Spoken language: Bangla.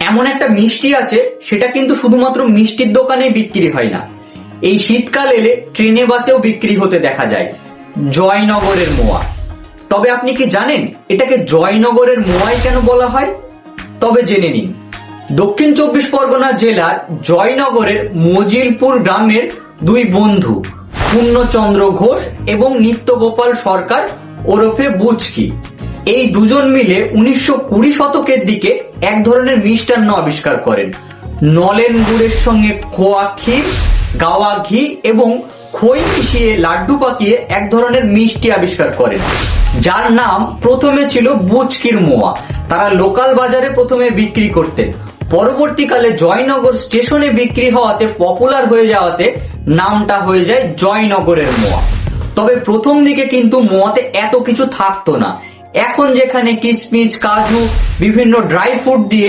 এমন একটা মিষ্টি আছে, সেটা কিন্তু শুধুমাত্র মিষ্টির দোকানেই বিক্রি হয় না। এই শীতকাল এলে ট্রেনে বাসেও বিক্রি হতে দেখা যায়। জয়নগরের মোয়া। তবে আপনি কি জানেন, এটাকে জয়নগরের মোয়াই কেন বলা হয়? তবে জেনে নিন। দক্ষিণ চব্বিশ পরগনা জেলার জয়নগরের মজিলপুর গ্রামের দুই বন্ধু, পূর্ণচন্দ্র ঘোষ এবং নিত্যগোপাল সরকার ওরফে বুচকি। এই দুজন মিলে উনিশশো কুড়ি শতকের দিকে এক ধরনের মিষ্টান্ন আবিষ্কার করেন। নলেন গুড়ের সঙ্গে খোয়া ক্ষীর, গাওয়া ঘি এবং খই মিশিয়ে লাড্ডু পাকিয়ে এক ধরনের মিষ্টি আবিষ্কার করেন। যার নাম প্রথমে ছিল বুচকির মোয়া। তারা লোকাল বাজারে প্রথমে বিক্রি করতেন। পরবর্তীকালে জয়নগর স্টেশনে বিক্রি হওয়াতে পপুলার হয়ে যাওয়াতে নামটা হয়ে যায় জয়নগরের মোয়া। তবে প্রথম দিকে কিন্তু মোয়াতে এত কিছু থাকতো না। এখন যেখানে কিশমিশ কাজু বিভিন্ন ড্রাই ফ্রুট দিয়ে